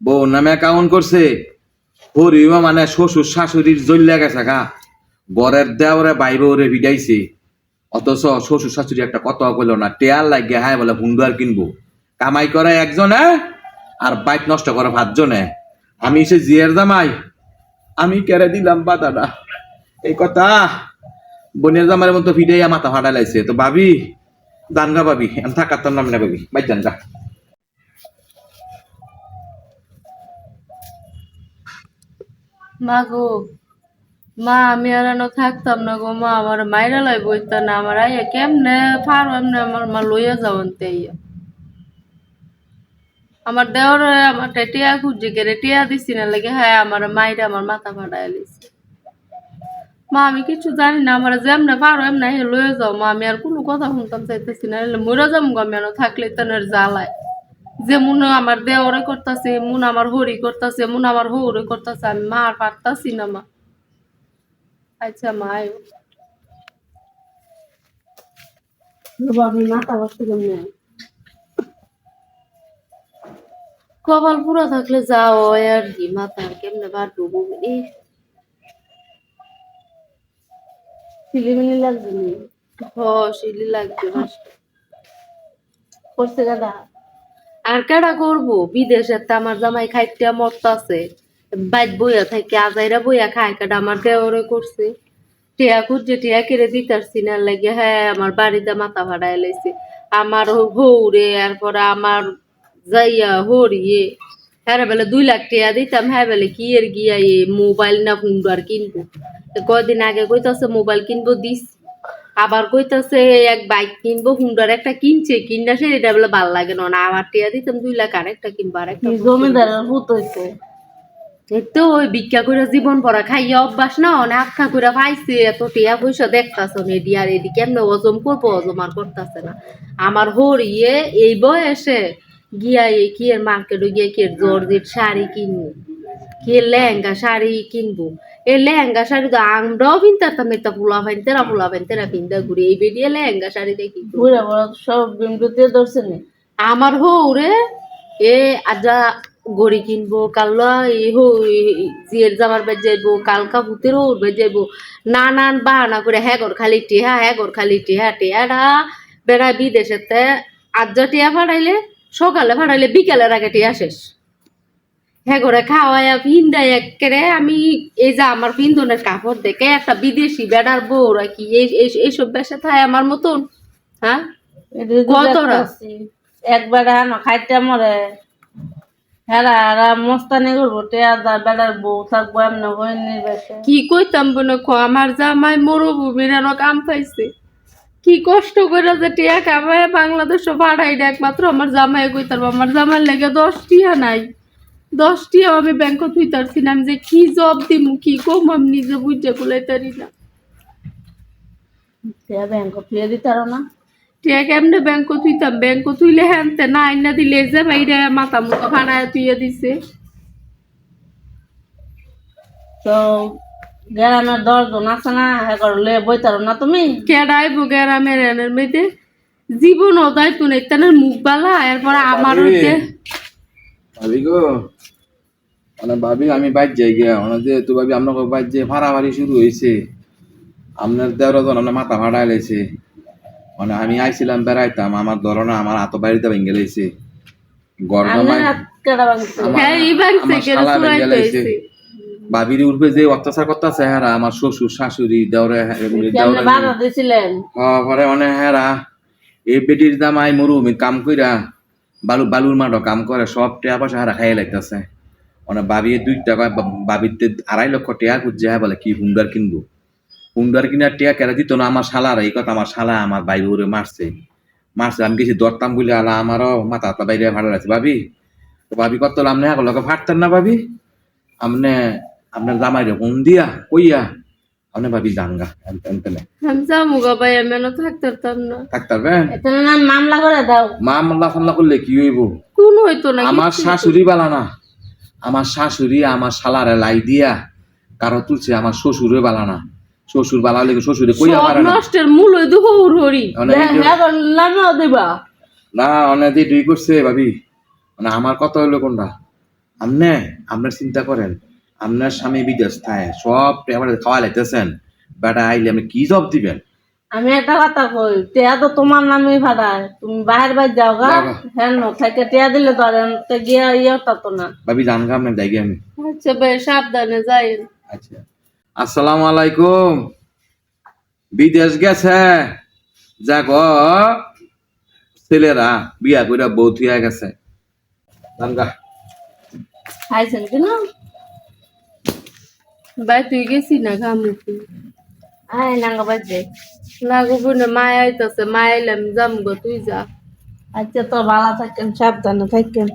বউ নামে অ্যাকাউন্ট করছে। হরিও মানে শ্বশুর শাশুড়ির জল্লা গেছে গা। গড়ের দেওরে বাইরে ওরে ভিডাইছে অথচ শ্বশুর শাশুড়ি একটা কথা কইল না, টেয়ার লাগিয়ে হায় বলে হুন্ডুয়ার কিনবো। কামাই করে একজনে আর বাইক নষ্ট করে পাঁচজনে আমি সে জিয়ের জামাই, আমি কেড়ে দিলাম বাদাটা। এই কথা, বোনের জামাইয়ের মতো ভিডাইয়া মাথা ফাটা লাইছে তো ভাবি, জানগা ভাবি থাকার তোর নাম না ভাবি। বাইক জানগা। মা গো, মা, আমি আর থাকতাম না গো, মা, আমার মাইরা লাই বইতা না, আমার আইয়া কেমনে ফার এমনে আমার মা লইয়া যাওয়ান তেইয়া আমার দেওর আমার টিয়া খুঁজছে কে টিয়া দিছি না লাগে হ্যাঁ আমার মাইরা আমার মাথা ফাটাই লিছে মা, আমি কিছু জানি না, আমার যেমনে পারো, এমনি হে লয়ে যাও, মা, আমি আর কোনো কথা শুনতাম চাইতেছি না মরে গো, আমি এনো থাকলে তেনের জ্বালায়। যেমন আমার দেওরে করতেছে এমন আমার হরি করতেছে এমন আমার হৌরে করতেছে আমি মা আর পারতাছি না মা। আচ্ছা মা আয়ো। কপাল পুরো থাকলে যাও আর কি মাথা কেমনে বার ডুবো এই। সিলিমিলি লাগবে হ সিলি লাগবে করছে গাদা আর কেডা করব? বিদেশে তো আমার জামাই খাইতে মরতাছে বাইক বইয়া থাকে, আজাইরা বইয়া খায়, কেডা আমার দেওরে করছে। টিয়া খুঁজছে টিয়া কেড়ে দিতারছি না লাগে হ্যাঁ আমার বাড়িতে মাথা ভাড়ায় লাইছে। আমার হৌরে এরপরে আমার যাইয়া হরিয়ে হ্যাঁ বেলে দুই লাখ টিয়া দিতাম হ্যাঁ বেলে কি এর গিয়া এ মোবাইল না হুন্ডার কিনবো? তো কয়দিন আগে কইতাছে, মোবাইল কিনবো দিস। আবার কইতাছে এক বাইক কিনবো হুন্ডার একটা কিনছে কিনা সে এটা বলে ভালো লাগে না। আবার টিয়া দিতাম দুই লাখ আরেকটা কিনবো আরেকটা জমিদারের ভূত হইছে। তো ওই ভিক্ষা করে জীবন পড়া খাইয়া অভ্যাস না অনেক আখ্যা করে পাইছে এত টিয়া পয়সা দেখতাছ এডি আর এডি কেমনে হজম করব হজম আর করতেছে না। আমার হরিয়ে এই বয়সে গিয়া এই কি এর মার্কেটে গিয়ে কি জর্জির শাড়ি কিনবো কি লেহেঙ্গা শাড়ি কিনবো। এই লেহেঙ্গা শাড়ি তো আমরাও পিনতাম এটা ফুলা ফাইন তেরা ফুলা ফাইন তেরা পিনতা ঘুরে এই বেরিয়ে লেহেঙ্গা শাড়ি দেখি। বুড়া সব বিমরুতে ধরছে নি। আমার হৌরে এ আজা গড়ি কিনবো কাল্লা এ হো জিয়ের জামার বেজ যাইবো কালকা ভূতের হৌর বেজ যাইবো নানান বাহানা করে হ্যাঁ গর খালি টেহা হ্যাঁ গর খালি টেহা টেহাটা বেড়া বিদেশেতে। আজ্জা টেহা ফাড়াইলে সকালে ফাড়াইলে বিকেলের আগে টেহা শেষ। হ্যাঁ করে খাওয়াইয়া ভিন্দাই একেরে আমি এই যে আমার ভিন্দনের কাপড় দেখে একটা বিদেশি বেড়ার বউরা কি এই এই- এইসব বেসে থাকে আমার মতন হ্যাঁ? কতরা? একবার হানো খাইতে মরে। হেরা হেরা মস্তানি করব টেয়া বেড়ার বউ থাকব এমনি হয়নি বেশে। কি কইতাম খো আমার জামাই মরুভূমির এনো কাম পাইছে। কি কষ্ট করে যে টিয়া কামায় বাংলাদেশ ভাড়াই না একমাত্র আমার জামাই কইতার আমার জামাই লেগে দশ টিয়া নাই। দশ টিয়া আমি ব্যাংক থুইতারছি না আমি যে কি জব দিমু কি কম আমি নিজে বুঝে কুলাইতারি না। টেয়া ব্যাংক ফিরে দিতারো না। টিয়া কেমনে হ্যানতে না আইনা দিলে যে বাইরে মাথা মুখা ভাড়ায় তুইয়া দিছে। তো গ্রামের দশজন আছে না এখন লে বইতারো না তুমি? কেডাই বুগেরামের এনের মেয়েতে জীবন ওদাই তুই নেতানের মুখ বালা এরপরে আমার ভাবি। গো মানে ভাবি আমি বাইর যাই গিয়া মানে যেহেতু ভাবি আপনার বাইর যে ভাড়াভাড়ি শুরু হয়েছে আপনার দেওয়ার জন আপনার মাথা ভাড়া এলাইছে মানে আমি আইছিলাম বেড়াইতাম আমার ধরনা আমার হাত বাড়িতে ভেঙে পেয়েছে ভাবির উঠবে যে অত্যাচার করতেছে হ্যাঁ আমার শ্বশুর শাশুড়ি দেওরে দেওরে হ্যাঁ, পরে মানে হেরা এই বেটির দামাই মরুমি কাম কইরা বালু, বালুর মাঠও কাম করে, সব টেয়া পয়সা হারা খাইয়ে লাগতেছে মানে বাবি দুই টাকা বাবিতে আড়াই লক্ষ টেয়া খুঁজছে হ্যাঁ বলে, কি হুন্ডার কিনবো? হুন্ডার কিনার টেয়া কেনা দিত না, আমার শালার, এই কথা আমার শালা, আমার বাইরে ওরে মারছে। মারছে, আমি গেছি দরতাম বলে আলা, আমারও মাথা হাতা বাইরে ভাড়া আছে, ভাবি। তো ভাবি, কত আপনি এখন লোকে ফাটতেন না ভাবি। আপনি আপনার জামাইরে ফোন দিয়া, কইয়া আপনি ভাবি জানগা এনতেনে আমি যাব গা ভাই আমি এনে থাকতে পারতাম না। থাকতে পারবেন এখানে না মামলা করে দাও। মামলা ফামলা করলে কি হইব? কোন হইতো না আমার শাশুড়ি বালা না। আমার শাশুড়ি আমার শালারে লাই দিয়া কারও তুলছে আমার শ্বশুরে বালা না। শ্বশুর বালা লেগে শ্বশুরে কইয়া পারে না। নষ্টের মূল হইতো হৌর হরি। অনেক এখন নামেও দিবা। না অনেক দুই করছে ভাবি। মানে আমার কথা হইল কোনটা? আমনে আপনার চিন্তা করেন। আপনার স্বামী বিদেশ থাকে সব টাকা খাওয়া লাইতেছেন বেটা আইলে আপনি কি জব দিবেন? আমি একটা কথা কই টিয়া তো তোমার নামে ভাড়ায়। তুমি বাহির বাইর যাও গা। গা। হ্যাঁ ন থেকে টিয়া দিলে তো আর গিয়া ইয়ে তো না। ভাবি জান গা আপনার দায়ী আমি। আচ্ছা বেশ সাবধানে যাই। আচ্ছা। আসসালামু আলাইকুম। বিদেশ গেছে। যা গ ছেলেরা বিয়া কইরা বউ থুয়া গেছে। জানগা খাইছেন কি না? ভাই তুই গেছি না ঘামুকি আয় নাঙ্গা বাজে না গো বোনে মায় আইতাছে মায় আমি যাম গো তুই যা আচ্ছা তো ভালো থাকেন সাবধানে থাকেন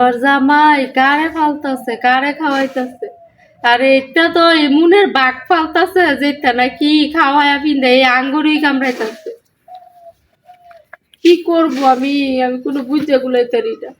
আর জামাই কারে ফালতাছে কারে খাওয়াইতাছে আরে এটা তো ইমুনের বাঘ ফালতাছে যেটা নাকি খাওয়ায়া পিন্দে এই আঙ্গুরই কামড়াইতাছে কি করব আমি আমি কোনো বুঝে গুলাইতারি না